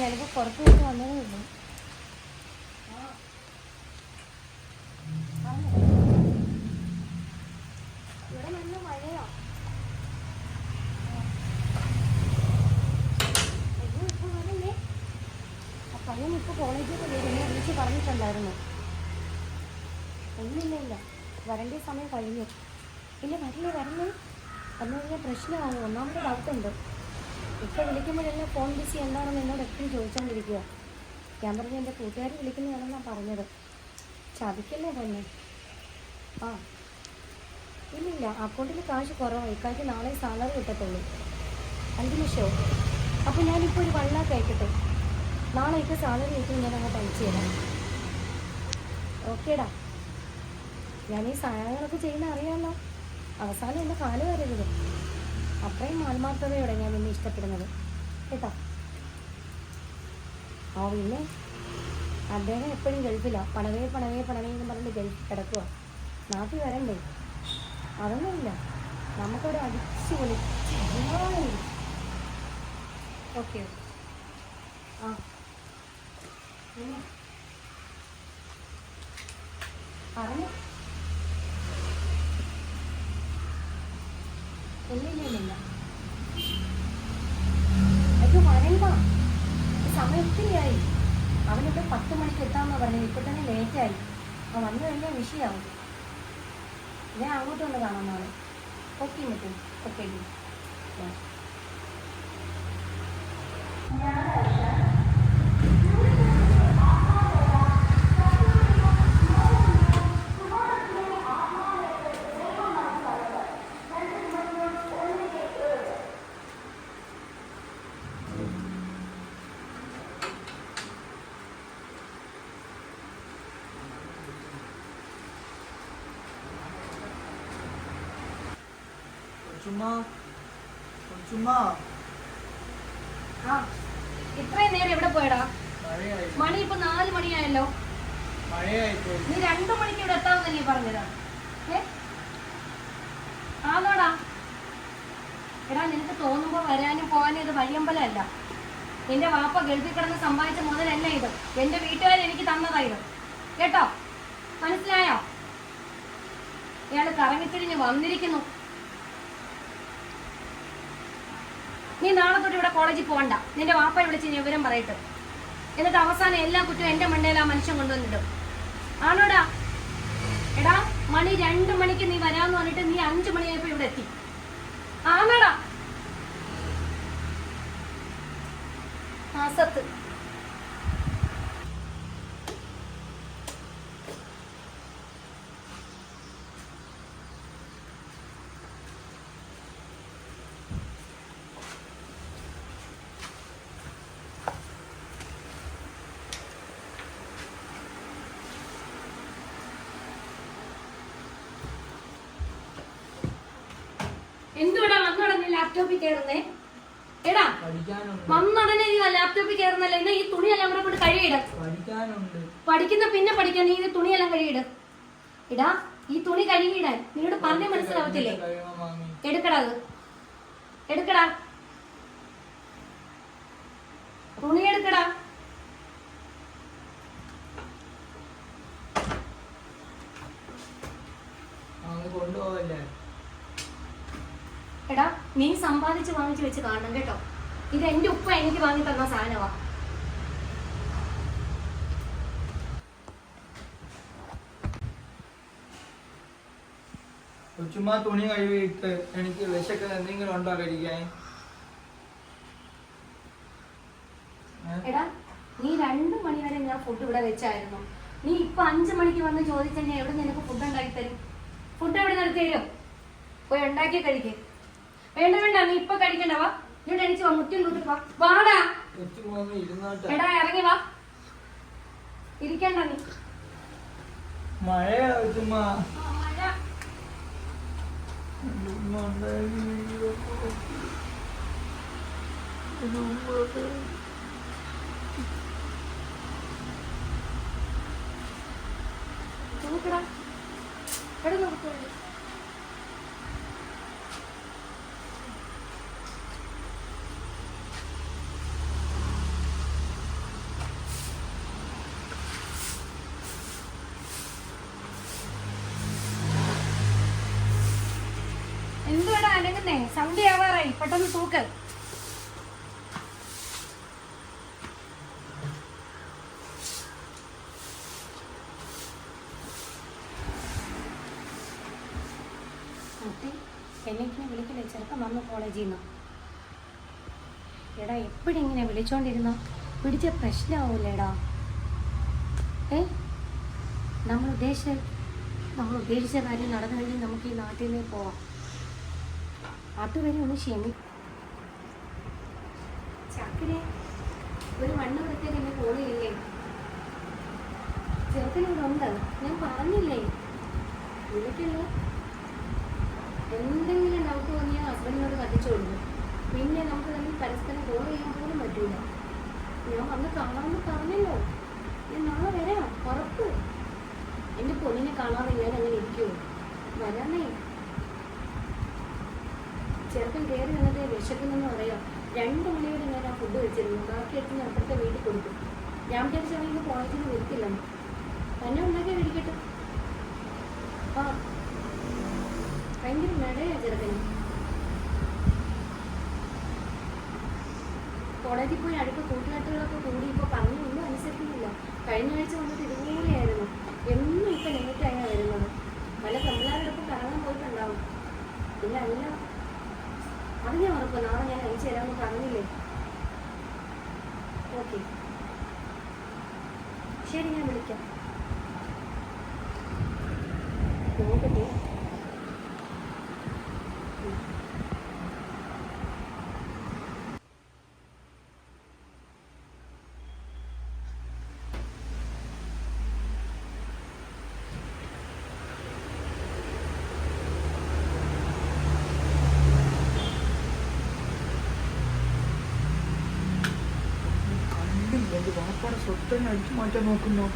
ഞാനിപ്പോൾ പുറത്ത് വെച്ച് വന്നതേ ഉള്ളൂ. ഇവിടെ കോളേജിൽ സമയം കഴിഞ്ഞു. ഇല്ല വരില്ലേ വരണേ വന്നു കഴിഞ്ഞാൽ പ്രശ്നമാണ് ഒന്നാമത് ഡൗട്ട് ഉണ്ട് ഇപ്പം വിളിക്കുമ്പോഴെല്ലാം ഫോൺ ബിസി എന്താണെന്ന് എന്നോട് എപ്പോഴും ചോദിച്ചുകൊണ്ടിരിക്കുക ഞാൻ പറഞ്ഞു എന്റെ കൂട്ടുകാർ വിളിക്കുന്നതാണെന്നാണ് പറഞ്ഞത്. ചതിക്കല്ലേ തന്നെ? ആ. ഇല്ലില്ല അക്കൗണ്ടിൽ കാശ് കുറവാണ് ഇക്കാഴ്ച നാളെ സാലറി കിട്ടത്തുള്ളൂ. അഞ്ച് ലക്ഷമോ അപ്പോൾ ഞാനിപ്പോൾ ഒരു വണ്ണാക്ക് അയക്കട്ടെ നാളെ ഇപ്പോൾ സാലറി കിട്ടും ഞാൻ അങ്ങോട്ട് അയച്ചു തരാം. ഓക്കേടാ ഞാൻ ഈ സഹായങ്ങളൊക്കെ ചെയ്യുന്ന അറിയാമല്ലോ അവസാനം എന്റെ കാലം വരരുത് അത്രയും ആത്മാർത്ഥതയോടെ ഞാൻ നിന്നെ ഇഷ്ടപ്പെടുന്നത്. കേട്ടോ? ആ പിന്നെ അദ്ദേഹം എപ്പോഴും ഗൾഫിലാണ് പണവേ പണവേ പണവേ എന്ന് പറഞ്ഞിട്ട് ഗൾഫിൽ കിടക്കുക നാട്ടിൽ വരണ്ടേ? അതൊന്നുമില്ല. നമുക്കവിടെ അടിച്ചു പൊളി ഓക്കെ ആ. പറഞ്ഞു. ഒത്തിരിയായി. അവനിവിടെ പത്ത് മണിക്ക് എത്താമെന്ന് പറഞ്ഞു ഇപ്പൊ തന്നെ ലേറ്റായി അവൻ വന്നു കഴിഞ്ഞാൽ ഞാൻ അങ്ങോട്ട് വന്ന് കാണാം ഓക്കെ മറ്റും ഓക്കെ ചുമ്മാ. ചുമ്മാ. ആ. ഇത്രയും നേരം എവിടെ പോയടാ? മഴയായി. മണി ഇപ്പൊ നാല് മണിയായല്ലോ. മഴയായി പോയി നീ രണ്ടു മണിക്ക് ഇവിടെ എത്താമെന്നല്ലേ പറഞ്ഞതാ. ഏ? ആന്നോടാ. എടാ നിനക്ക് തോന്നുമ്പോ വരാനും പോകാനും ഇത് വഴിയമ്പലമല്ല. നിന്റെ വാപ്പ ഗൾഫിൽ കിടന്ന് സമ്പാദിച്ച മുതലല്ല ഇത്. എന്റെ വീട്ടുകാർ എനിക്ക് തന്നതാ ഇത്. കേട്ടോ? മനസ്സിലായോ? ഇയാൾ കറങ്ങിത്തിരിഞ്ഞ് വന്നിരിക്കുന്നു. നീ നാളെ തൊട്ട് ഇവിടെ കോളേജിൽ പോകണ്ട നിന്റെ വാപ്പയെ വിളിച്ച് നീ വിവരം പറയട്ടെ. എന്നിട്ട് അവസാനം എല്ലാ കുറ്റവും എന്റെ മണ്ടയിൽ ആ മനുഷ്യൻ കൊണ്ടുവന്നിടും. ആണോടാ? എടാ മണി രണ്ട് മണിക്ക് നീ വരാന്ന് പറഞ്ഞിട്ട് നീ അഞ്ചു മണിയായപ്പോ ഇവിടെ എത്തി. ആണോടാ? ആ ലാപ്ടോപ്പിൽ കയറുന്നേ എടാ പഠിക്കാനുണ്ട്. ഈ നീ ലാപ്ടോപ്പിൽ കയറുന്നല്ലേ എന്നാ ഈ തുണിയെല്ലാം കൂടെ കൊണ്ട് പഠിക്കാനുണ്ട്. പഠിക്കുന്ന പിന്നെ പഠിക്കാൻ നീ ഈ തുണിയെല്ലാം കഴുകിയിട്. ഇടാ ഈ തുണി കഴുകിയിടാൻ നിന്നോട് പറഞ്ഞ മനസ്സിലാവത്തില്ലേ? എടുക്കടാ അത്. എടുക്കടാ. തുണി എടുക്കടാ. കൊണ്ടുപോവല്ലേ? എടാ നീ സമ്പാദിച്ച് വാങ്ങിച്ചു വെച്ച് കാണണം കേട്ടോ. ഇത് എന്റെ ഉപ്പ എനിക്ക് വാങ്ങി തന്ന സാധനമാ ചുമ്മാ തുണി കഴുകിയിട്ട് എനിക്ക് വിശക്ക് എന്തെങ്കിലും ഉണ്ടോ കഴിക്കാൻ? എടാ നീ രണ്ടു മണി വരെ ഞാൻ ഫുഡ് ഇവിടെ വെച്ചായിരുന്നു. നീ ഇപ്പൊ അഞ്ചു മണിക്ക് വന്ന് ചോദിച്ചാൽ എവിടെ നിനക്ക് ഫുഡ് ഉണ്ടാക്കി തരും? ഫുഡ് എവിടെ നിർത്തിയോ തരും പോയി ഉണ്ടാക്കി കഴിക്ക്. വേണ്ട വേണ്ട നീ ഇപ്പൊ കഴിക്കണ്ട വാ. നീ എണിച്ച് വാ മുറ്റും കൂട്ടി വാ. വാടാ. എടാ ഇറങ്ങി വാ. ഇരിക്കണ്ട നീ. മഴ. നോക്കടാ സന്ധ്യ ആവാറായി. പെട്ടെന്ന് തൂക്ക്. എന്നെ വിളിക്കില്ലേ? ചെറുക്കം വന്നു കോളേജിൽ നിന്ന്. എടാ എപ്പോഴും ഇങ്ങനെ വിളിച്ചോണ്ടിരുന്നോ? പിടിച്ച പ്രശ്നമാവൂലേടാ ഏ? നമ്മൾ ഉദ്ദേശിച്ച നമ്മൾ ഉദ്ദേശിച്ച കാര്യം നടന്നു കഴിഞ്ഞാൽ നമുക്ക് ഈ നാട്ടിൽ നിന്ന് പോവാം. അതുവരെ ഒന്ന് ക്ഷമി. ചക്കരെ ഒരു മണ്ണ് വൃത്തിയൊക്കെ എന്നെ കോളിയില്ലേ ചെറുക്കനോട് ഉണ്ട്. ഞാൻ പറഞ്ഞില്ലേ? വിളിക്കല്ലോ? എന്തെങ്കിലും ഡൗട്ട് തോന്നിയാൽ ഹസ്ബൻഡിനോട് കത്തിച്ചു പിന്നെ നമുക്ക് തമ്മിൽ പരസ്പരം കോൾ ചെയ്യാൻ പോലും പറ്റൂല. ഞാൻ വന്ന് കാണാമെന്ന് പറഞ്ഞല്ലോ. ഞാൻ നാളെ വരാം. ഉറപ്പ്. എന്റെ പൊന്നിനെ കാണാതെ ഞാൻ അങ്ങനെ ഇരിക്കുമോ വരാമേ ചെറുക്കൻ കയറി വന്നിട്ട് വിശക്കുന്നെന്ന് പറയാം രണ്ട് മണിയോടെ ഞാൻ ആ ഫുഡ് വെച്ചിരുന്നു ബാക്കി എടുത്ത് ഞാൻ അപ്പുറത്തെ വീട്ടിൽ കൊടുത്തു ഞാൻ വിചാരിച്ചാണെങ്കിൽ കോളേജിൽ നിന്ന് വരത്തില്ലെന്ന് തന്നെ ഉണ്ടാക്കി കഴിക്കട്ടെ. ആ ഭയങ്കര മഴയാ ചെറുക്കന്. കോളേജിൽ പോയി അടുത്ത കൂട്ടുകാട്ടുകളൊക്കെ കൂടി ഇപ്പോൾ പറഞ്ഞൊന്നും അനുസരിക്കുന്നില്ല. കഴിഞ്ഞ ആഴ്ച വന്നിട്ട് ഇതുപോലെയായിരുന്നു. എന്നും ഇപ്പം ലേറ്റായാണ് വരുന്നത്. പല പെമ്പിളാരോടൊപ്പം കറങ്ങാൻ പോയിട്ടുണ്ടാവും. പിന്നെ അല്ല ഉറപ്പ് നാളെ ഞാൻ അയച്ചു തരാമെന്ന് പറഞ്ഞില്ലേ? ഓക്കെ. ശരി ഞാൻ വിളിക്കാം. നോക്കട്ടെ കണ്ടില്ല എന്റെ സ്വത്തന്നെ അടിച്ചു മാറ്റാൻ നോക്കുന്നു?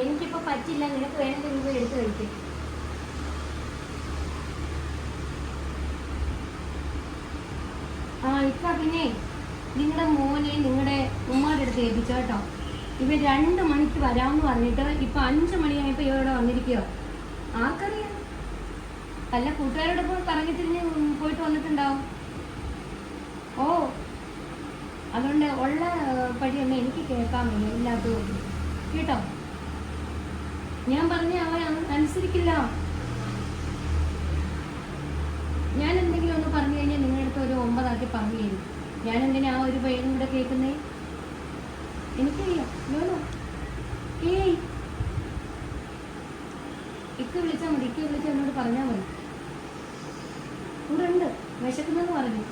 എനിക്കിപ്പോ പറ്റില്ല. നിനക്ക് വേണമെങ്കിൽ എടുത്ത് കഴിക്കും. ആ ഇക്ക പിന്നെ നിങ്ങളുടെ മോനെ നിങ്ങളുടെ ഉമ്മാടെ അടുത്ത് ഏൽപ്പിച്ചോ കേട്ടോ? ഇവ രണ്ട് മണിക്ക് വരാമെന്ന് പറഞ്ഞിട്ട് ഇപ്പൊ അഞ്ചു മണിയായപ്പോ ഇവിടെ വന്നിരിക്കുകയോ ആർക്കറിയാം? അല്ല കൂട്ടുകാരോടൊപ്പം കറങ്ങി തിരിഞ്ഞ് പോയിട്ട് വന്നിട്ടുണ്ടാവും. ഓ അതുകൊണ്ട് ഉള്ള പടിയൊന്നും എനിക്ക് കേൾക്കാൻ വയ്യ ഇല്ലാത്തതുകൊണ്ട് കേട്ടോ? ഞാൻ പറഞ്ഞ അവൻ അനുസരിക്കില്ല. ഞാൻ എന്തെങ്കിലും ഒന്ന് പറഞ്ഞു കഴിഞ്ഞാൽ നിങ്ങളുടെ അടുത്ത് ഒരു ഒമ്പതാക്കി പറഞ്ഞു തരും ഞാൻ എന്തിനാ ഒരു പേരും കൂടെ കേൾക്കുന്നേ? എനിക്കറിയാം ലോലോ ഏയ്. ഇക്ക വിളിച്ചാൽ മതി. ഇക്ക വിളിച്ചാൽ എന്നോട് പറഞ്ഞാൽ മതി. ഇവിടെ ഉണ്ട്. വിശക്കുന്നെന്ന് പറഞ്ഞു.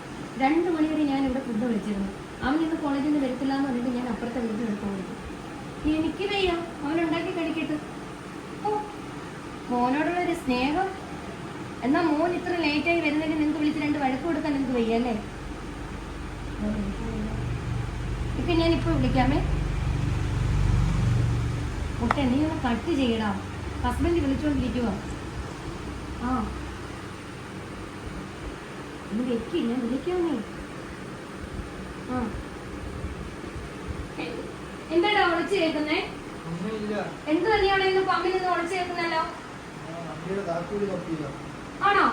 രണ്ട് മണിവരെ ഞാൻ ഇവിടെ ഫുഡ് വിളിച്ചിരുന്നു അവൻ ഇന്ന് കോളേജിൽ നിന്ന് വരത്തില്ല എന്ന് പറഞ്ഞിട്ട് ഞാൻ അപ്പുറത്തെ വീട്ടിൽ എടുത്തു കൊടുത്തു എനിക്ക് വയ്യ അവൻ ഉണ്ടാക്കി കഴിക്കട്ടെ ഓ മോനോടുള്ള ഒരു സ്നേഹം എന്നാ മോൻ ഇത്ര ലേറ്റായി വരുന്നതിന് നിങ്ങൾക്ക് വിളിച്ച് രണ്ട് വഴക്ക് കൊടുക്കാൻ നിങ്ങൾക്ക് വയ്യ അല്ലേ ഇപ്പൊ ഞാൻ ഇപ്പൊ വിളിക്കാമേ മുട്ട നീ ഒന്ന് കട്ട് ചെയ്യടാ ഹസ്ബൻഡ് വിളിച്ചോണ്ടിരിക്കുവോ ആ നീ വെക്കി ഞാൻ വിളിക്കാമേ? ആ. എന്താടാ ഒളിച്ചു കേൾക്കുന്നേ? എന്ത് തന്നെയാണ് ഇന്ന് പമ്പിൽ നിന്ന് ഒളിച്ചു കേൾക്കുന്നല്ലോ? ആണോ?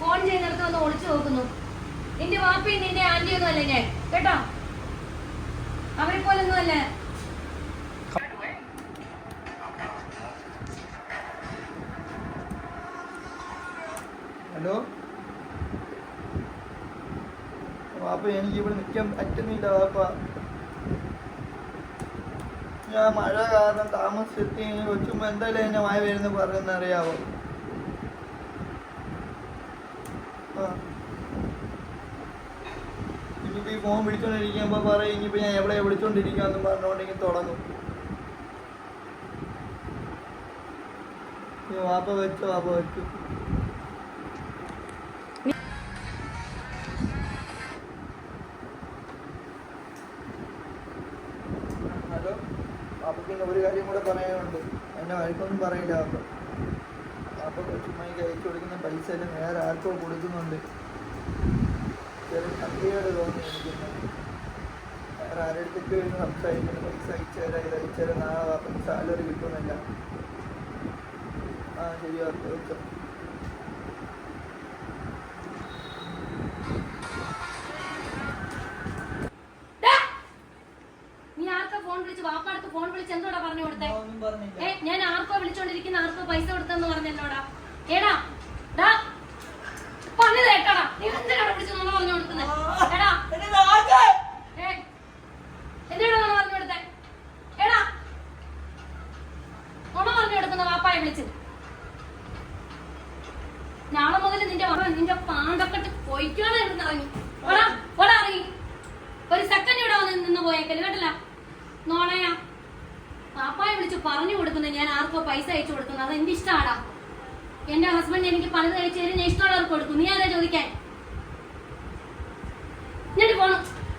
ഫോൺ ചെയ്യുന്നിടത്ത് വന്ന് ഒളിച്ചു നോക്കുന്നു. നിന്റെ വാപ്പയും നിന്റെ ആന്റിയൊന്നും അല്ല ഞാൻ? കേട്ടോ? അവരെ പോലൊന്നും അല്ല ഹലോ വാപ്പ നിൽക്കാൻ പറ്റുന്നില്ല വാപ്പ ഞാൻ മഴ കാരണം താമസിച്ചെത്തി കൊച്ചുമ്പോ എന്തായാലും എന്നെ മഴ വരുന്ന പറയുന്ന അറിയാവോ? ആ. ഇനിയിപ്പോ ഈ ഫോൺ വിളിച്ചോണ്ടിരിക്കുമ്പോ പറയും ഇനിയിപ്പോ ഞാൻ എവിടെ വിളിച്ചോണ്ടിരിക്കാന്ന് പറഞ്ഞോണ്ടെങ്കിൽ തുടങ്ങും. വാപ്പ വെച്ചു വാപ്പ വെച്ചു. പാപ്പയ്ക്ക് ഒരു അപ്പം അപ്പം പറയില്ല കൊച്ചുമ്മയ്ക്ക് അയച്ചു കൊടുക്കുന്ന പൈസ എല്ലാം വേറെ ആർക്കോ കൊടുക്കുന്നുണ്ട്. ചെറിയ നന്ദിയോട് തോന്നി എനിക്കിന്ന് വേറെ ആരുടെ അടുത്തൊക്കെ സംസാരിക്കുന്നു. പൈസ അയച്ചുതരാം ഇത് അയച്ചുതരാം. നാളെ സാലറി കിട്ടുന്നില്ല. ആ ശരി ഓക്കെ വെച്ചോ പൈസ കൊടുത്തെന്ന് പറഞ്ഞല്ലോടാ ഏടാ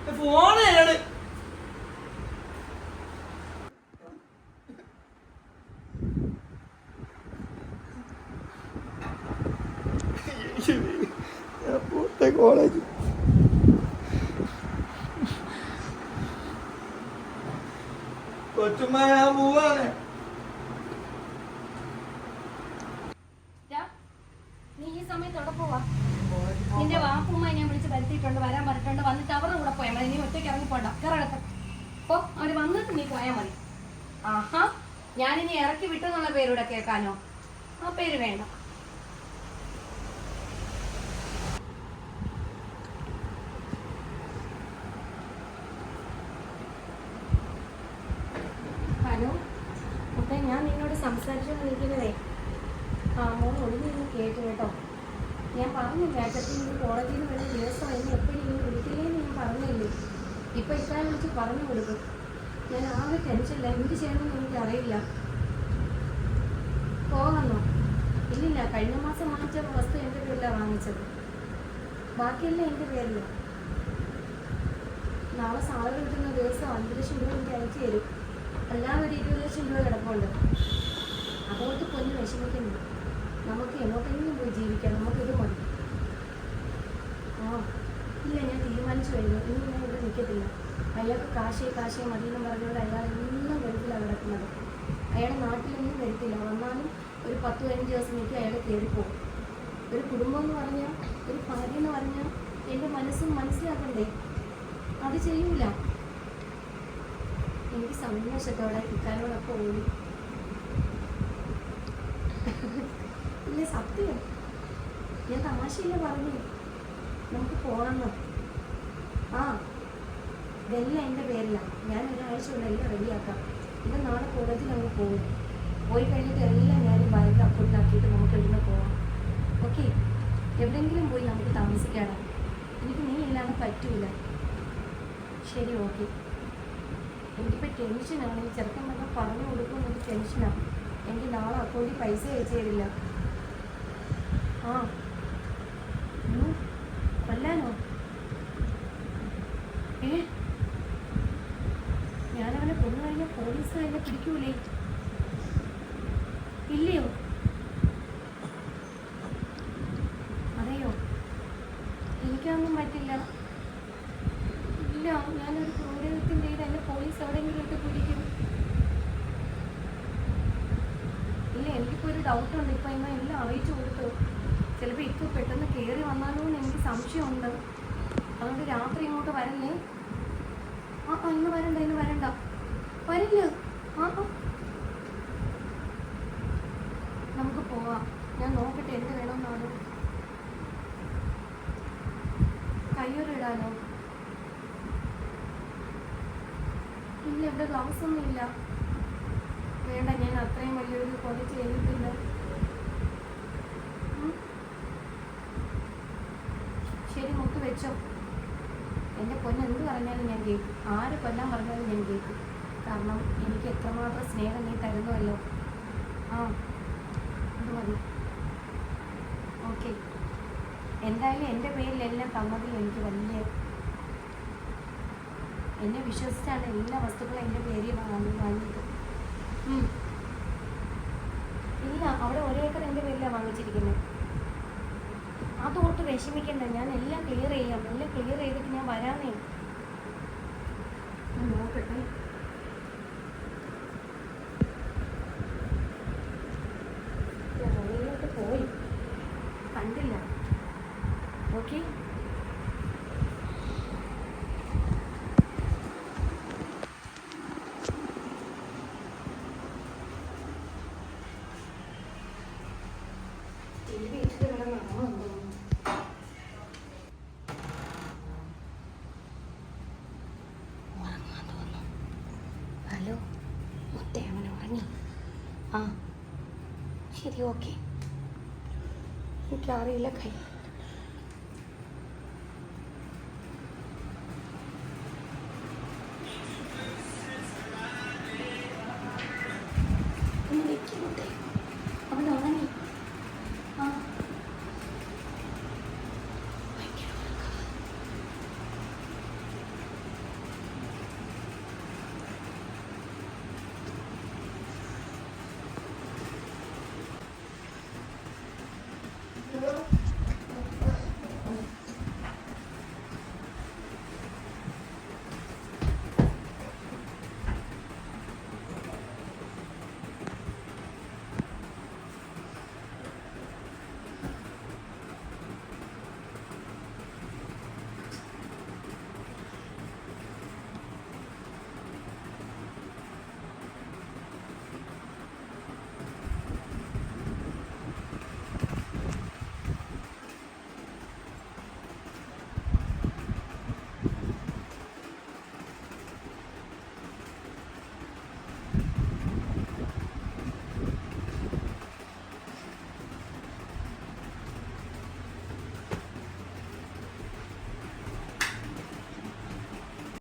If we want it, പോയാൽ മതി. ആഹാ ഞാനിനി ഇറക്കി വിട്ടെന്നുള്ള പേരൂടെ കേൾക്കാനോ ആ പേര് വേണ്ട ഹലോ മുത്തേ ഞാൻ നിന്നോട് സംസാരിച്ചുകൊണ്ട് നിൽക്കുന്നതേ ആ മോൻ ഒളിഞ്ഞു നിന്ന് കേട്ടു കേട്ടോ ഞാൻ പറഞ്ഞു ചേട്ടത്തിൽ നിന്ന് കോളേജിൽ നിന്ന് വരുന്ന ദിവസം എന്നെ എപ്പോഴും ഇങ്ങനെ വിളിക്കില്ലേന്ന് ഞാൻ പറഞ്ഞില്ലേ ഇപ്പൊ ഇത്രയും വിളിച്ച് പറഞ്ഞു കൊടുക്കും ഞാൻ ആകെ ടെൻഷനില്ല എന്ത് ചെയ്യണമെന്ന് എനിക്ക് അറിയില്ല. പോകണോ ഇല്ലില്ല കഴിഞ്ഞ മാസം വാങ്ങിച്ച വസ്തു എന്റെ പേരിലാണ് വാങ്ങിച്ചത്. ബാക്കിയെല്ലാം എന്റെ പേരില്ല നാളെ സാലറി കിട്ടുന്ന ദിവസം അഞ്ച് ലക്ഷം രൂപ എനിക്ക് അയച്ചു തരും. അല്ലാതെ ഒരു ഇരുപത് ലക്ഷം രൂപ കിടപ്പുണ്ട്. അതുകൊണ്ട് പൊന്നു വിഷമിക്കുന്നു നമുക്ക് എങ്ങോട്ടെങ്കിലും പോയി ജീവിക്കാം. നമുക്കിത് മതി. ആ ഇല്ല ഞാൻ തീരുമാനിച്ചു കഴിഞ്ഞു. ഇനി ഞാൻ ഇവിടെ നിൽക്കത്തില്ല. അയാൾക്ക് കാശേ കാശേ മതി എന്ന് പറഞ്ഞുകൊണ്ട് അയാൾ എന്നും വരുത്തിലാണ് കിടക്കുന്നത് അയാളെ നാട്ടിലൊന്നും വരുത്തില്ല. വന്നാലും ഒരു പത്ത് പതിനഞ്ച് ദിവസം നിൽക്കും അയാൾ കയറിപ്പോകും ഒരു കുടുംബം എന്ന് പറഞ്ഞാൽ ഒരു ഭാര്യ എന്ന് പറഞ്ഞാൽ എന്റെ മനസ്സും മനസ്സിലാക്കണ്ടേ? അത് ചെയ്യൂല. എനിക്ക് സന്തോഷത്തോടെ ഇക്കാനോടൊക്കെ ഓടി. ഇല്ല സത്യം. ഞാൻ തമാശയില്ല പറഞ്ഞു? നമുക്ക് പോകണം ആ. ഇതെല്ലാം എന്റെ പേരിലാണ്. ഞാൻ ഒരാഴ്ച കൊണ്ട് എല്ലാം റെഡിയാക്കാം. ഇത് നാളെ കോളേജിൽ അങ്ങ് പോകും. പോയി കഴിഞ്ഞിട്ട് എല്ലാം ഞാൻ ബാങ്ക് അക്കൗണ്ടിലാക്കിയിട്ട് നമുക്ക് എവിടെ പോവാം. ഓക്കെ? എവിടെയെങ്കിലും പോയി നമുക്ക് താമസിക്കാടാ എനിക്ക് നീ ഇല്ലാതെ പറ്റൂല. ശരി ഓക്കെ. എനിക്കിപ്പോൾ ടെൻഷനാണ് ഈ ചെറുക്കൻ വന്നാൽ പറഞ്ഞു കൊടുക്കുമ്പോൾ എനിക്ക് ടെൻഷനാണ് എനിക്ക് നാളെ അക്കൗണ്ടിൽ പൈസ അയച്ചു തരില്ല. ആ ഉം. കൊല്ലാനോ ഏ ഞാനവനെ കൊന്നു കഴിഞ്ഞാൽ പോലീസ് പിടിക്കൂലേ ഇല്ലയോ? അതെയോ? എനിക്കൊന്നും പറ്റില്ല. ഇല്ല ഞാനൊരു ക്രൂരകൃത്യം ചെയ്ത് എന്നെ പോലീസ് എവിടെയെങ്കിലും ഇട്ട് പിടിക്കും. ഇല്ല എനിക്കിപ്പോൾ ഒരു ഡൗട്ടുണ്ട് ഇപ്പം ഇന്ന് എല്ലാം അറിയിച്ചു കൊടുത്തു. ചിലപ്പോൾ ഇപ്പോൾ പെട്ടെന്ന് കയറി വന്നാലോ എന്ന് എനിക്ക് സംശയമുണ്ട്. അതുകൊണ്ട് രാത്രി ഇങ്ങോട്ട് വരല്ലേ? ആ ഇന്ന് വരണ്ട ഇന്ന് വരണ്ട. വരില്ല. നമുക്ക് പോവാം. ഞാൻ നോക്കട്ടെ എന്ത് വേണമെന്നാണ്. കയ്യൊരിടാനോ? ഇല്ല ഇവിടെ ഗ്ലൗസ് ഒന്നും ഇല്ല വേണ്ട ഞാൻ അത്രയും വലിയൊരു കൊല ചെയ്തിട്ടില്ല ശരി മുക്ക് വെച്ചോ. എന്റെ പൊന്ന് എന്ത് പറഞ്ഞാലും ഞാൻ കേൾക്കും. ആര് കൊല്ലാൻ പറഞ്ഞാലും ഞാൻ കേൾക്കും. കാരണം എനിക്ക് എത്രമാത്രം സ്നേഹം നീ തരുന്നുവല്ലോ. ആ അത് മതി. ഓക്കെ. എന്തായാലും എന്റെ പേരിലെല്ലാം തന്നതിൽ എനിക്ക് വലിയ എന്നെ വിശ്വസിച്ചാണ് എല്ലാ വസ്തുക്കളും എന്റെ പേരിൽ വാങ്ങി വാങ്ങിയത്. ഇല്ല അവിടെ ഒരേക്കർ എന്റെ പേരിലാണ് വാങ്ങിച്ചിരിക്കുന്നത്. അതോർത്ത് വിഷമിക്കണ്ട. ഞാൻ എല്ലാം ക്ലിയർ ചെയ്യാം. എല്ലാം ക്ലിയർ ചെയ്തിട്ട് ഞാൻ വരാനേ നോക്കട്ടെ ഞാൻ വെളിയിലോട്ട് പോയി കണ്ടില്ല ഓക്കെ ടി വി ഇട്ടിട്ട് കിടന്നാണോ എന്തോ ഉറങ്ങാൻ തോന്നുന്നു ഹലോ മുത്തേ അവൻ ഉറങ്ങി ആ ശരി ഓക്കെ. എനിക്കറിയില്ല കൈ